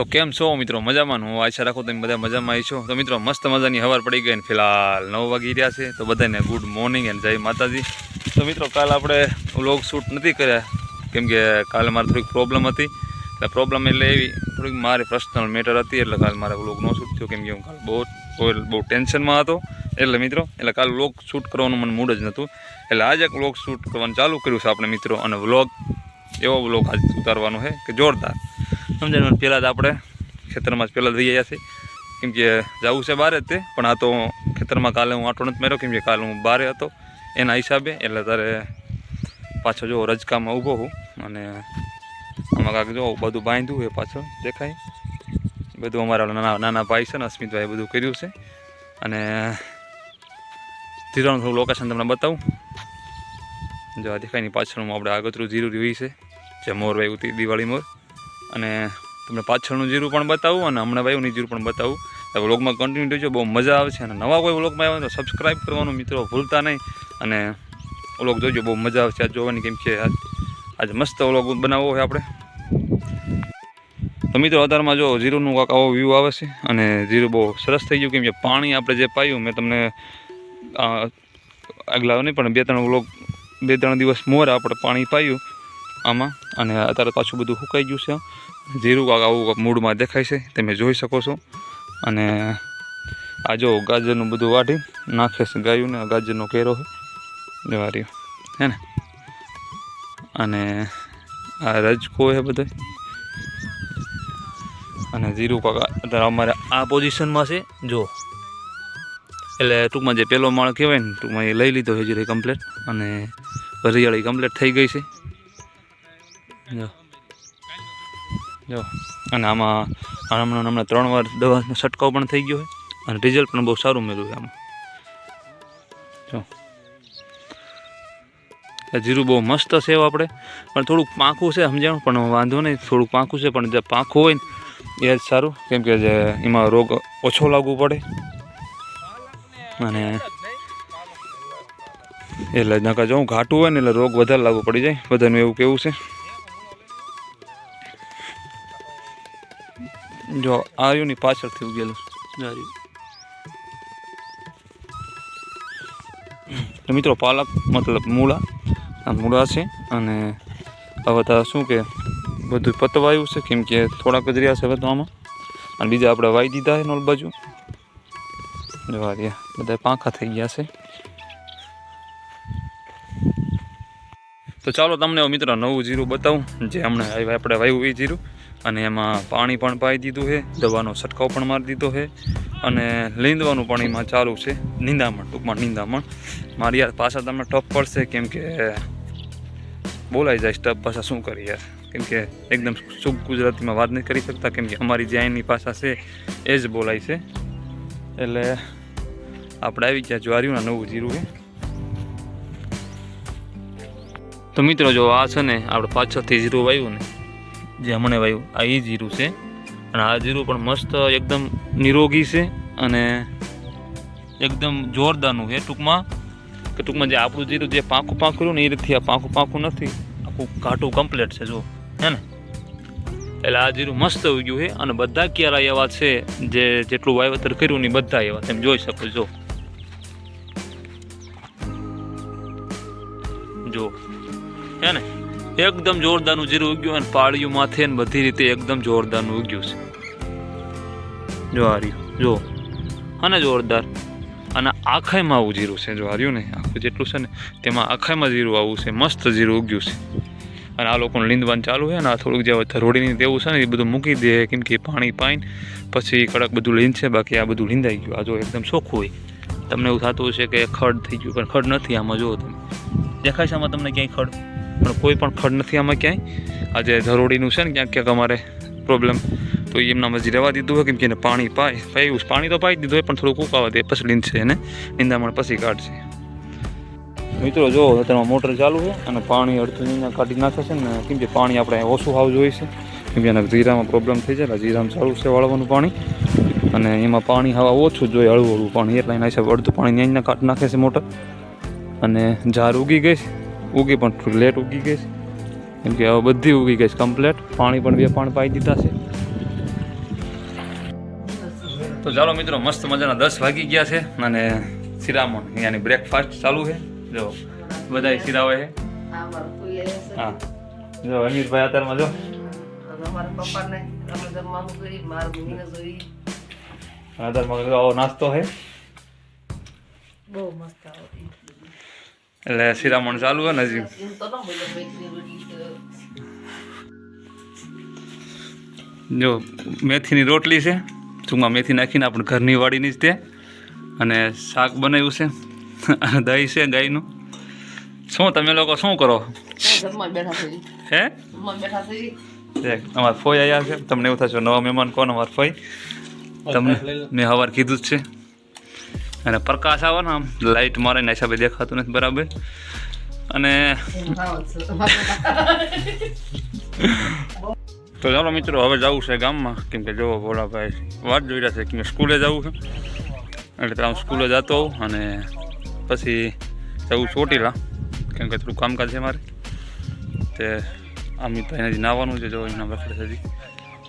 તો કેમ છો મિત્રો? મજામાં? હું આશા રાખું તમે બધા મજામાં આવી તો મિત્રો, મસ્ત મજાની હવાર પડી ગઈ ને ફિલહાલ નવ વાગી રહ્યા છે, તો બધાને ગુડ મોર્નિંગ એન્ડ જય માતાજી. તો મિત્રો, કાલ આપણે વ્લોગ શૂટ નથી કર્યા, કેમ કે કાલે મારે થોડીક પ્રોબ્લેમ હતી. એટલે પ્રોબ્લેમ એટલે એવી, થોડીક મારી પર્સનલ મેટર હતી, એટલે કાલ મારે વ્લોગ ન શૂટ થયો, કેમ કે હું કાલ બહુ બહુ- ટેન્શનમાં હતો. એટલે મિત્રો, એટલે કાલ વ્લોગ શૂટ કરવાનું મને મૂડ જ નહોતું. એટલે આજે વ્લોગ શૂટ કરવાનું ચાલુ કર્યું છે આપણે મિત્રો, અને વ્લોગ એવો વ્લોગ આજે ઉતારવાનો છે, કે જોરદાર. સમજાય પહેલાં જ આપણે ખેતરમાં જ પહેલાં જઈ ગયા છે કેમ કે જવું છે બહાર જ તે, પણ આ તો ખેતરમાં કાલે હું આટો નથી માર્યો, કેમ કે કાલે હું બહાર હતો એના હિસાબે, એટલે તારે પાછો જો રજકામાં ઊભો હું અને આમાં કાંક જો બધું બાંધ્યું એ પાછળ દેખાય. બધું અમારા નાના નાના ભાઈ છે ને અસ્મિતભાઈ બધું કર્યું છે. અને ધીરાનું થોડું લોકેશન તમને બતાવું. જો આ દેખાયની હું આપણે આગતરું ધીરું રહ્યું છે. જે મોર ભાઈ હતી દિવાળી મોર. અને તમને પાછળનું જીરું પણ બતાવું અને હમણાં વાયુની જીરું પણ બતાવું. વ્લોગમાં કન્ટિન્યુ રહેજો, બહુ મજા આવે છે અને નવા કોઈ વ્લોગમાં આવે તો સબસ્ક્રાઈબ કરવાનું મિત્રો ભૂલતા નહીં. અને વ્લોગ જોજો, બહુ મજા આવે છે. આજ જોવાની કેમ કે આજે મસ્ત વ્લોગ બનાવવો હોય આપણે. તો મિત્રો, અત્યારમાં જો જીરુંનું કાંક આવો વ્યૂ આવે છે અને જીરું બહુ સરસ થઈ ગયું. કેમ કે પાણી આપણે જે પાયું, મેં તમને આગલા નહીં પણ બે ત્રણ વ્લોગ બે ત્રણ દિવસ મોર આપણે પાણી પાયું. આમાં. અને અત્યારે પાછું બધું સુકાઈ ગયું છે. જીરું આવું મૂળમાં દેખાય છે. તમે જોઈ શકો છો. અને આ જો ગાજરનું બધું વાઢી નાખે છે ગાયું ને આ ગાજરનો કેરો છે. જવા રહ્યો હે ને? અને આ રજકો છે બધો. અને જીરું કાકા અત્યારે અમારે આ પોઝિશનમાં છે. જો. એટલે ટૂંકમાં જે પહેલો માળ કહેવાય ને, ટૂંકમાં એ લઈ લીધો છે જીરી કમ્પ્લેટ. અને હરિયાળી કમ્પ્લેટ થઈ ગઈ છે. જો. જો. અને આમાં હમણાં હમણાં ત્રણ વાર દવાનો છંટકાવ પણ થઈ ગયો છે. અને રિઝલ્ટ પણ બહુ સારું મળ્યું આમાં. જો. જીરું બહુ મસ્ત છે એવું આપણે. પણ થોડુંક પાંખું છે, સમજાણું? પણ વાંધો નહીં, થોડુંક પાંખું છે, પણ જે પાંખું હોય ને, એ જ સારું. કેમ કે જે એમાં રોગ ઓછો લાગવું પડે. અને એટલે નકા જો ઘાટું હોય ને, એટલે રોગ વધારે લાગુ પડી જાય. બધાનું એવું કેવું છે. જો આવ્યું ની પાછળથી ઉગેલું. આ તો મિત્રો પાલક મતલબ મૂળા. આ મૂળા છે અને હવે બધા શું કે બધું પતવાયું છે કેમ કે થોડાક જ રહ્યા છે હવે તો આમાં. અને બીજા આપણે વાઈ દીધા છે નોલ બાજુ. જોવા રહ્યા બધા પાંખા થઈ ગયા છે. તો ચાલો તમને મિત્રો નવું જીરું બતાવું. જે હમણાં આપણે વાયું એ જીરું. અને એમાં પાણી પણ પાઈ દીધું છે, દવાનો છંટકાવ પણ મારી દીધો છે અને લીંદવાનું પણ એમાં ચાલુ છે, નિંદામણ, ટૂંકમાં નિંદામણ. મારી યાર પાછા તમે ટપ પડશે કેમ કે બોલાઈ જાય સ્ટપ પાછા શું કરી યાર? કેમ કે એકદમ શુભ ગુજરાતીમાં વાત નથી કરી શકતા કેમ કે અમારી જે અહીંની ભાષા છે, એ જ બોલાય છે. એટલે આપણે આવી ગયા જ્વારીઓના નવું જીરું છે. તો મિત્રો જો આ છે ને, આપણે પાછળથી જીરું વાવ્યું ને જે હમણે વાયું, આ એ જીરું છે. અને આ જીરું પણ મસ્ત એકદમ નિરોગી છે અને એકદમ જોરદારનું છે. ટૂંકમાં કે ટૂંકમાં જે આપણું જીરું જે પાંખું પાંખું રહ્યું ને એ રીતથી આ પાંખું પાંખું નથી, આખું ઘાટું કમ્પ્લીટ છે, જો. હે ને? એટલે આ જીરું મસ્ત ઉગ્યું છે અને બધા ક્યારા એવા છે જે જેટલું વાવેતર કર્યું ને બધા એવા તમે જોઈ શકો જો જો. હે ને? એકદમ જોરદારનું જીરું ઉગ્યું અને પાળિયું માથે ને બધી રીતે એકદમ જોરદારનું ઉગ્યું છે. જો આ જો. અને જોરદાર. અને આખાઈમાં આવું જીરું છે, જો હાર્યું ને, આખું જેટલું છે ને, તેમાં આખાઈમાં જીરું આવું છે, મસ્ત જીરું ઉગ્યું છે. અને આ લોકોનું લીંદવાનું ચાલુ છે ને, આ થોડુંક જે રોડીની તેવું છે ને, એ બધું મૂકી દે, કેમ કે પાણી પાઈને પછી કડક બધું લીંદ છે બાકી આ બધું લીંદાઈ ગયું. આ જો એકદમ ચોખ્ખું હોય. તમને એવું થતું હશે કે ખડ થઈ ગયું, પણ ખડ નથી આમાં, જુઓ તમે. દેખાય છે આમાં તમને ક્યાંય ખડ? પણ કોઈ પણ ખડ નથી આમાં ક્યાંય. આજે ધરોડીનું છે ને, ક્યાંક ક્યાંક અમારે પ્રોબ્લેમ તો એમના મજી રહેવા દીધું હોય, કેમ કે એને પાણી પાય, પાયું પાણી તો પાઈ દીધું હોય, પણ થોડું કૂકાવા દે, પછી લીંદશે એને. નિંદામણ પછી કાઢશે. મિત્રો, જો અત્યારમાં મોટર ચાલુ છે અને પાણી અડધું અહીંયા કાઢી નાખે છે ને, કેમ કે પાણી આપણે ઓછું હાવ જોઈએ છે. કેમ કે એના જીરામાં પ્રોબ્લેમ થઈ જાય જીરામાં ચાલુ છે વાળવાનું પાણી. અને એમાં પાણી હવા ઓછું જોઈએ, હળવું હળવું પાણી. એટલે એના હિસાબે અડધું પાણી અહીંયા કાઢી નાખે છે મોટર. અને ઝાર ઉગી ગઈ છે. ઉગી પણ થોડી લેટ ઉગી ગઈ છે. કેમ કે હવે બધી ઉગી ગઈ છે કમ્પ્લેટ પાણી પણ બે પાણી પાઈ દીધા છે. તો ચાલો મિત્રો, મસ્ત મજાના દસ વાગી ગયા છે અને શિરામણ અહીંયાની બ્રેકફાસ્ટ ચાલુ છે. જો બધા શિરાવે છે. હા. જો, અમીરભાઈ અત્યારમાં જો. નાસ્તો છે. બહુ મસ્ત એટલે શિરામણ ચાલુ હોય ને હજી. જો મેથીની રોટલી છે ટૂંકમાં મેથી નાખીને આપણે ઘરની વાડીની જ તે અને શાક બનાવ્યું છે દહીં છે ગાયનું શું તમે લોકો શું કરો હે જમવા દેખ અમારા ફોઈ આવ્યા છે તમને એવું થશે નવા મહેમાન કોણ અમારા ફોઈ તમને મેં સવાર કીધું જ છે અને પ્રકાશ આવે ને આમ લાઇટ મારે એના હિસાબે દેખાતું નથી બરાબર. અને તો ચાલો મિત્રો, હવે જવું છે ગામમાં. કેમ કે જો ભોલાભાઈ વાત જોઈ રહ્યા છે કે સ્કૂલે જવું છે. એટલે ત્યાં હું સ્કૂલે જતો હોઉં અને પછી જવું ચોટીલા, કેમ કે થોડું કામકાજ છે મારે. તે અમિતભાઈને હજી નાવાનું છે, જો એના બકડે છે હજી.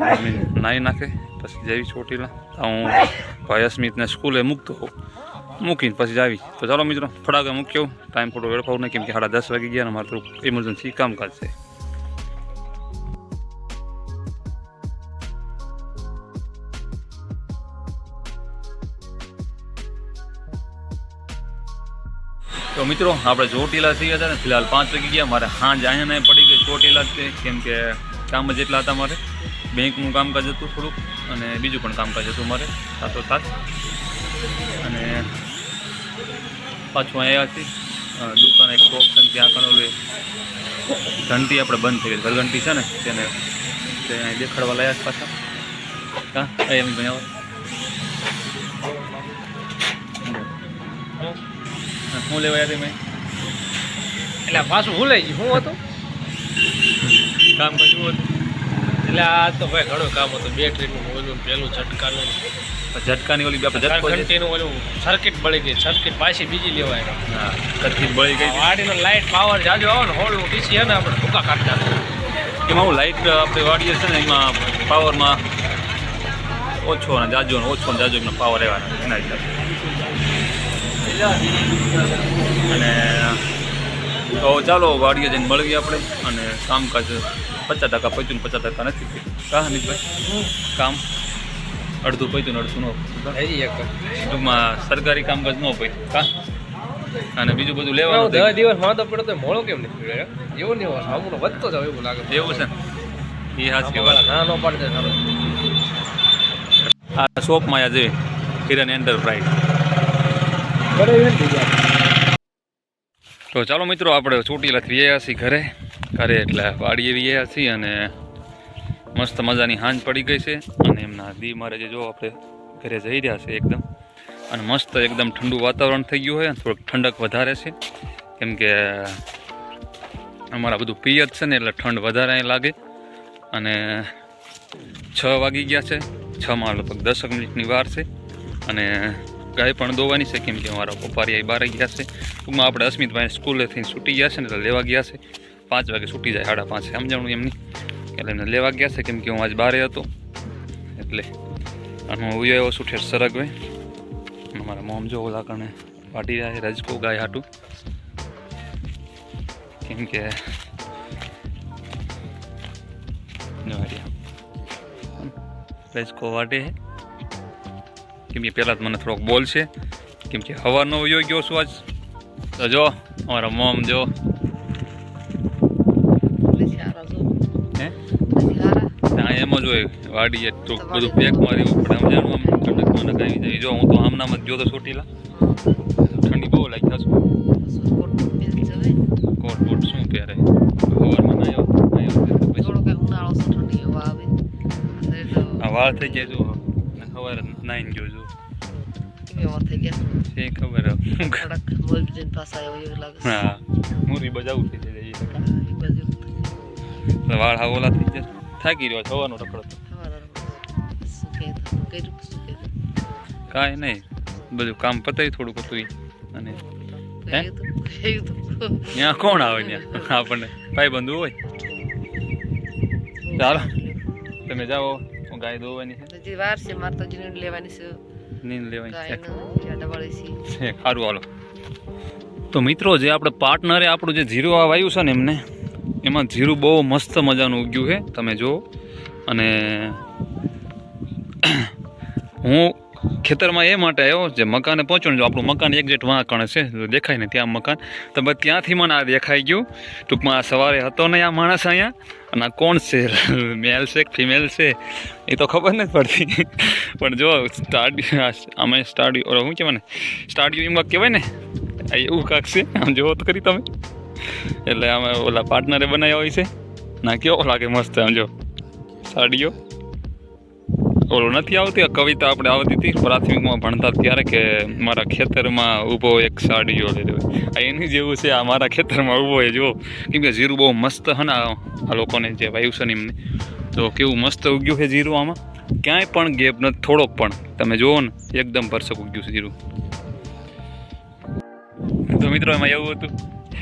મમ્મી નાહી નાખે, પછી જવી ચોટીલા. હું ભાઈ અસ્મિતને સ્કૂલે મૂકતો હોઉં. મૂકીને પછી જાવી. તો ચાલો મિત્રો, ફટાકે મૂક્યો. ટાઈમ થોડો વેડફાવું નહીં, કેમ કે સાડા દસ વાગી ગયા ને મારે ઇમરજન્સી કામકાજ છે. તો મિત્રો, આપણે ચોટીલા થઈ ગયા હતા ને, ફિલહાલ પાંચ વાગી ગયા. મારે હાંજ અહીંયા પડી ગઈ ચોટીલા જ તે, કેમ કે કામ જ એટલા હતા મારે. બેંકનું કામકાજ હતું થોડુંક અને બીજું પણ કામકાજ હતું મારે સાથોસાથ. અને પાછું અહીંયા હતી દુકાન એક છે ત્યાં કણ ઘંટી આપણે બંધ થઈ ગઈ ઘરઘંટી છે ને તેને તે અહીં દેખાડવા લાયા છે પાછા. હા એમ ભણ્યા આવો હું તમે એટલે પાછું ભૂલાઈ ગયું? શું હતું? કામ કર્યું હતું? એટલે આ તો ભાઈ ઘણું કામ હતું. બેટરીનું ઓલું પેલું ઝટકાનું. ઝટકાની ઓલી. ઘંટીનું ઓલું સર્કિટ બળી ગઈ. સર્કિટ પાછી બીજી લેવાય. હા સર્કિટ બળી ગઈ. વાડીનો લાઇટ પાવર જાજો આવે ને હોલનું ટીસી છે ને આપણે ભૂકા કાઢતા એમાં હું લાઇટ આપણે વાડીએ છે ને એમાં પાવરમાં ઓછો અને જાજો ને ઓછો ને જાજો એનો પાવર રહેવાના એના હિસાબે. અને તો ચાલો વાડીએ જઈને મળીએ આપણે અને કામકાજ પચાસ ટકા પૈતું પચાસ ટકા નથી કા હનીફભાઈ કામ? અડધું પૈતું ને અડધું ન ટૂંકમાં સરકારી કામકાજ ન પૈતું. કા? અને બીજું બધું લેવાનું દસ દિવસ વાંધો પડ્યો તો મોડો કેમ નહીં પીડ્યો એવું નહીં હોય સામુનો વધતો જાવ એવું લાગે. એવું છે ને? એ હાથ ના ન પાડે આ શોપમાં આજે કિરણ એન્ટરપ્રાઇઝ તો ચાલો મિત્રો આપણે ચોટીલાથી છીએ ઘરે ઘરે એટલે વાડીએ રહ્યા છીએ અને મસ્ત મજાની હાંજ પડી ગઈ છે. અને એમના દી મારે જે જો આપણે ઘરે જઈ રહ્યા છે એકદમ. અને મસ્ત એકદમ ઠંડુ વાતાવરણ થઈ ગયું હોય અને થોડુંક ઠંડક વધારે છે. કેમ કે અમારા બધું પિયત છે ને એટલે ઠંડ વધારે લાગે. અને છ વાગી ગયા છે. છમાં લગભગ દસક મિનિટની વાર છે. અને ગાય પણ દોવાની છે કેમ કે અમારા પપ્પારી બહાર ગયા છે. ટૂંકમાં આપણે અસ્મિતભાઈ સ્કૂલેથી છૂટી ગયા છે ને એટલે લેવા ગયા છે. પાંચ વાગે છૂટી જાય, સાડા પાંચે, સમજાણું એમની એટલે એમને લેવા ગયા છે, કેમ કે હું આજ બારે હતો. એટલે અને હું એવો છું ઠેર સરગવે. મારા મોમ જો ઓલા કણે વાટી રહ્યા રજકો ગાય હાટું. કેમ કે રજકો વાટે કેમ કે પહેલાં તો મને થોડોક બોલ છે કેમ કે હવાનો વયો ગયો છું આજ. તો જો, અમારા મોમ જો. ત્યાં વાડી તો બધું પેક મારી પડે સમજાણું આમ ઠંડક મને આવી જાય. જો હું તો આમનામ જ જોતો ચોટીલા ઠંડી બહુ લાગી થશે કોટ બોટ કોટ શું પહેરે? સવારમાં આવ્યો આ વાળ થઈ જાય જો સવારે નાઈને જોજો થઈ ગયા? ખબર હા. મુરી બજાવું થઈ જાય વાળ હા ઓલા થઈ જાય થાકી રહ્યો છે હવાનો રખડતો. કાંઈ નહીં બધું કામ પતાવી થોડુંક હતું. અને? ત્યાં કોણ આવે ત્યાં? આપણને ભાઈ બંધુ હોય? ચાલો તમે જાઓ ગાય દોવાની છે. હજી વાર છે મારે તો નીંદ લેવાની નીંદ છે. સારું હાલો. તો મિત્રો જે આપણે પાર્ટનરે આપણું જે જીરું આવ્યું છે ને એમને એમાં જીરું બહુ મસ્ત મજાનું ઉગ્યું છે, તમે જુઓ. અને હું ખેતરમાં એ માટે આવ્યો જે મકાને પહોંચ્યો ને જો આપણું મકાન એક્ઝેક્ટ વાં કણે છે દેખાય ને ત્યાં મકાન. તો ત્યાંથી મને આ દેખાઈ ગયું. ટૂંકમાં આ સવારે હતો ને આ માણસ અહીંયા. અને આ કોણ છે? મેલ છે ફિમેલ છે? એ તો ખબર નથી પડતી. પણ જો સ્ટાડિયો અમે સ્ટાડિયો શું કહેવાય ને? સ્ટાડિયો એમાં કહેવાય ને? એવું કાંક છે? આમ જોવો તો કરી તમે. એટલે અમે ઓલા પાર્ટનરે બનાવ્યા હોય છે. ના, કેવો લાગે મસ્ત આમ જો. સાડીઓ. ઓલું નથી આવતી કવિતા આપણે આવતી હતી, પ્રાથમિકમાં ભણતા ત્યારે કે મારા ખેતરમાં ઊભો એક સાડીઓ લીધો આ એની જેવું છે, આ મારા ખેતરમાં ઊભો હોય જો કેમ કે જીરું બહુ મસ્ત આ આ લોકોને જે વાયુ છે એમને. તો કેવું મસ્ત ઉગ્યું છે જીરું આમાં. ક્યાંય પણ ગેપ નથી, થોડોક પણ. તમે જુઓ ને, એકદમ પરસક ઉગ્યું છે જીરું. તો મિત્રો, એમાં એવું હતું.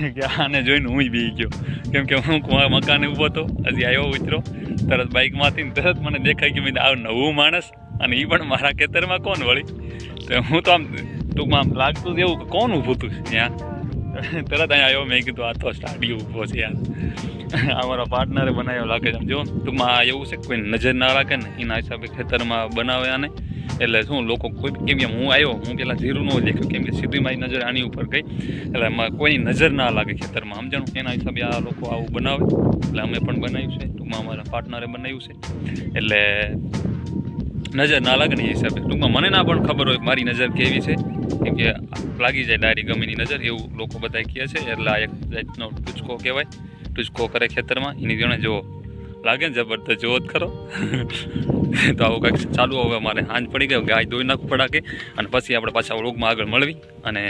કે આને જોઈને હું બી ગયો. કેમ કે હું મકાને ઊભો હતો, હજી આવ્યો ઉતરો. તરત બાઇકમાંથી તરત મને દેખાય કે મેં આ નવું માણસ અને એ પણ મારા ખેતરમાં કોણ વળી? તો હું તો આમ ટૂંકમાં આમ લાગતું એવું કે કોણ ઊભું હતું ત્યાં? તરત અહીંયા આવ્યો, મેં કીધું, આ તો સ્ટાડિયો ઊભો છે યાર. અમારા પાર્ટનરે બનાવ્યો લાગે છે. જો, ટૂંકમાં એવું છે કોઈ નજર ના રાખે ને, એના હિસાબે ખેતરમાં બનાવે આને. એટલે શું, લોકો કોઈ, કેમ કેમ હું આવ્યો, હું પહેલાં જીરું ન દેખ્યું, કેમ કે સીધી મારી નજર આની ઉપર ગઈ. એટલે કોઈની નજર ના લાગે ખેતરમાં, સમજણું? એના હિસાબે આ લોકો આવું બનાવે. એટલે અમે પણ બનાવ્યું છે, ટૂંકમાં અમારા પાર્ટનરે બનાવ્યું છે. એટલે નજર ના લાગે ને એ હિસાબે. ટૂંકમાં મને ના પણ ખબર હોય મારી નજર કેવી છે. કેમ કે લાગી જાય ડાયરી ગમીની નજર, એવું લોકો બધા કહે છે. એટલે આ એક જાતનો ટૂચકો કહેવાય. ટૂચકો કરે ખેતરમાં, એની જોડે જો લાગે ને જબરદસ્ત જોવો જ ખરો. તો આવું કંઈક ચાલુ હવે મારે સાંજ પડી ગયો ગાય ધોઈ નાખવું પડાકે અને પછી આપણે પાછા રોગમાં આગળ મળવી. અને